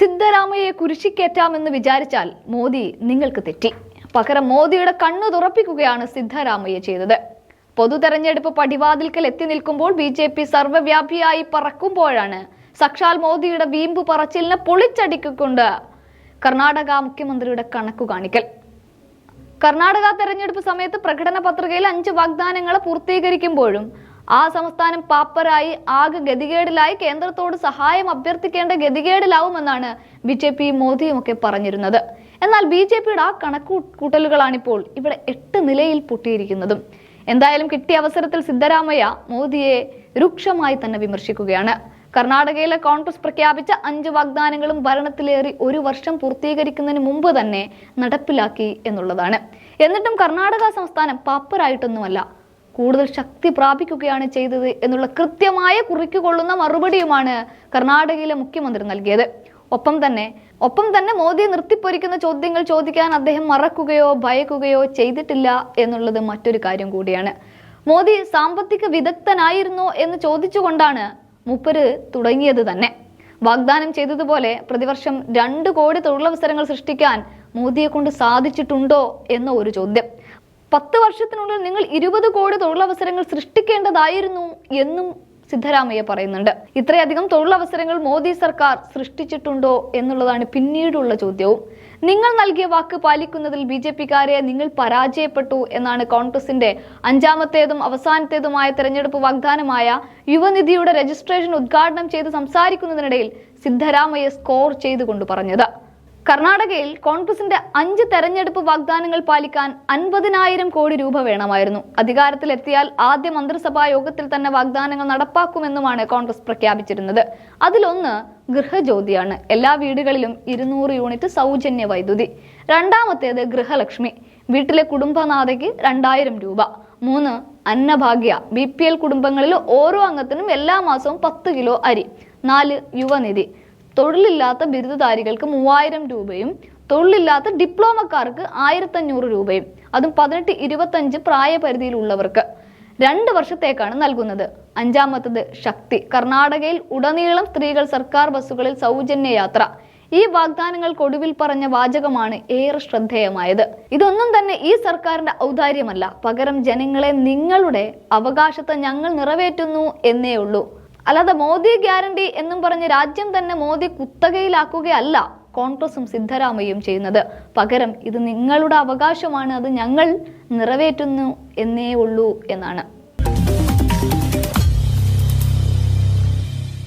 സിദ്ധരാമയ്യെ കുരിശിക്കേറ്റാമെന്ന് വിചാരിച്ചാൽ മോദി നിങ്ങൾക്ക് തെറ്റി. പകരം മോദിയുടെ കണ്ണു തുറപ്പിക്കുകയാണ് സിദ്ധരാമയ്യ ചെയ്തത്. പൊതു തെരഞ്ഞെടുപ്പ് പടിവാതിൽക്കൽ എത്തി നിൽക്കുമ്പോൾ ബി ജെ പി സർവവ്യാപിയായി പറക്കുമ്പോഴാണ് സക്ഷാൽ മോദിയുടെ വീമ്പ് പറച്ചിലിനെ പൊളിച്ചടിക്കൊണ്ട് കർണാടക മുഖ്യമന്ത്രിയുടെ കണക്കു കാണിക്കൽ. കർണാടക തെരഞ്ഞെടുപ്പ് സമയത്ത് പ്രകടന പത്രികയിൽ അഞ്ച് വാഗ്ദാനങ്ങൾ പൂർത്തീകരിക്കുമ്പോഴും ആ സംസ്ഥാനം പാപ്പരായി ആകെ ഗതികേടിലായി കേന്ദ്രത്തോട് സഹായം അഭ്യർത്ഥിക്കേണ്ട ഗതികേടിലാവുമെന്നാണ് ബി ജെ പി മോദിയും ഒക്കെ പറഞ്ഞിരുന്നത്. എന്നാൽ ബി ജെ പിയുടെ ആ കണക്കു കൂട്ടലുകളാണിപ്പോൾ ഇവിടെ എട്ട് നിലയിൽ പൊട്ടിയിരിക്കുന്നതും. എന്തായാലും കിട്ടിയ അവസരത്തിൽ സിദ്ധരാമയ്യ മോദിയെ രൂക്ഷമായി തന്നെ വിമർശിക്കുകയാണ്. കർണാടകയിലെ കോൺഗ്രസ് പ്രഖ്യാപിച്ച അഞ്ച് വാഗ്ദാനങ്ങളും ഭരണത്തിലേറി ഒരു വർഷം പൂർത്തീകരിക്കുന്നതിന് മുമ്പ് തന്നെ നടപ്പിലാക്കി എന്നുള്ളതാണ്. എന്നിട്ടും കർണാടക സംസ്ഥാനം പാപ്പരായിട്ടൊന്നുമല്ല. കൂടുതൽ ശക്തി പ്രാപിക്കുകയാണ് ചെയ്തത് എന്നുള്ള കൃത്യമായ കുറിക്കുകൊള്ളുന്ന മറുപടിയുമാണ് കർണാടകയിലെ മുഖ്യമന്ത്രി നൽകിയത്. ഒപ്പം തന്നെ ഒപ്പം തന്നെ മോദിയെ നിർത്തിപ്പൊരിക്കുന്ന ചോദ്യങ്ങൾ ചോദിക്കാൻ അദ്ദേഹം മറക്കുകയോ ഭയക്കുകയോ ചെയ്തിട്ടില്ല എന്നുള്ളത് മറ്റൊരു കാര്യം കൂടിയാണ്. മോദി സാമ്പത്തിക വിദഗ്ധനായിരുന്നോ എന്ന് ചോദിച്ചുകൊണ്ടാണ് മൂപ്പര് തുടങ്ങിയത് തന്നെ. വാഗ്ദാനം ചെയ്തതുപോലെ പ്രതിവർഷം രണ്ട് കോടി തൊഴിലവസരങ്ങൾ സൃഷ്ടിക്കാൻ മോദിയെ കൊണ്ട് സാധിച്ചിട്ടുണ്ടോ എന്ന ഒരു ചോദ്യം. പത്ത് വർഷത്തിനുള്ളിൽ നിങ്ങൾ ഇരുപത് കോടി തൊഴിലവസരങ്ങൾ സൃഷ്ടിക്കേണ്ടതായിരുന്നു എന്നും സിദ്ധരാമയ്യ പറയുന്നുണ്ട്. ഇത്രയധികം തൊഴിലവസരങ്ങൾ മോദി സർക്കാർ സൃഷ്ടിച്ചിട്ടുണ്ടോ എന്നുള്ളതാണ് പിന്നീടുള്ള ചോദ്യവും. നിങ്ങൾ നൽകിയ വാക്ക് പാലിക്കുന്നതിൽ ബി ജെ പിക്കാരെ നിങ്ങൾ പരാജയപ്പെട്ടു എന്നാണ് കോൺഗ്രസിന്റെ അഞ്ചാമത്തേതും അവസാനത്തേതുമായ തെരഞ്ഞെടുപ്പ് വാഗ്ദാനമായ യുവനിധിയുടെ രജിസ്ട്രേഷൻ ഉദ്ഘാടനം ചെയ്ത് സംസാരിക്കുന്നതിനിടയിൽ സിദ്ധരാമയ്യ സ്കോർ ചെയ്തുകൊണ്ട് പറഞ്ഞത്. കർണാടകയിൽ കോൺഗ്രസിന്റെ അഞ്ച് തെരഞ്ഞെടുപ്പ് വാഗ്ദാനങ്ങൾ പാലിക്കാൻ അൻപതിനായിരം കോടി രൂപ വേണമായിരുന്നു. അധികാരത്തിലെത്തിയാൽ ആദ്യ മന്ത്രിസഭാ യോഗത്തിൽ തന്നെ വാഗ്ദാനങ്ങൾ നടപ്പാക്കുമെന്നുമാണ് കോൺഗ്രസ് പ്രഖ്യാപിച്ചിരുന്നത്. അതിലൊന്ന് ഗൃഹജ്യോതിയാണ്. എല്ലാ വീടുകളിലും ഇരുന്നൂറ് യൂണിറ്റ് സൗജന്യ വൈദ്യുതി. രണ്ടാമത്തേത് ഗൃഹലക്ഷ്മി. വീട്ടിലെ കുടുംബനാഥയ്ക്ക് രണ്ടായിരം രൂപ. മൂന്ന് അന്നഭാഗ്യ. ബി പി എൽ ഓരോ അംഗത്തിനും എല്ലാ മാസവും പത്ത് കിലോ അരി. നാല് യുവനിധി. തൊഴിലില്ലാത്ത ബിരുദധാരികൾക്ക് മൂവായിരം രൂപയും തൊഴിലില്ലാത്ത ഡിപ്ലോമക്കാർക്ക് ആയിരത്തഞ്ഞൂറ് രൂപയും. അതും പതിനെട്ട് ഇരുപത്തഞ്ച് പ്രായപരിധിയിലുള്ളവർക്ക് രണ്ട് വർഷത്തേക്കാണ് നൽകുന്നത്. അഞ്ചാമത്തത് ശക്തി. കർണാടകയിൽ ഉടനീളം സ്ത്രീകൾ സർക്കാർ ബസ്സുകളിൽ സൗജന്യ യാത്ര ഈ വാഗ്ദാനങ്ങൾക്ക് ഒടുവിൽ പറഞ്ഞ വാചകമാണ് ഏറെ ശ്രദ്ധേയമായത്. ഇതൊന്നും തന്നെ ഈ സർക്കാരിന്റെ ഔദാര്യമല്ല. പകരം ജനങ്ങളെ നിങ്ങളുടെ അവകാശത്തെ ഞങ്ങൾ നിറവേറ്റുന്നു എന്നേ ഉള്ളൂ. അല്ലാതെ മോദി ഗ്യാരണ്ടി എന്നും പറഞ്ഞ് രാജ്യം തന്നെ മോദി കുത്തകയിലാക്കുകയല്ല കോൺഗ്രസും സിദ്ധരാമയ്യയും ചെയ്യുന്നത്. പകരം ഇത് നിങ്ങളുടെ അവകാശമാണ് അത് ഞങ്ങൾ നിറവേറ്റുന്നു എന്നേ ഉള്ളൂ എന്നാണ്.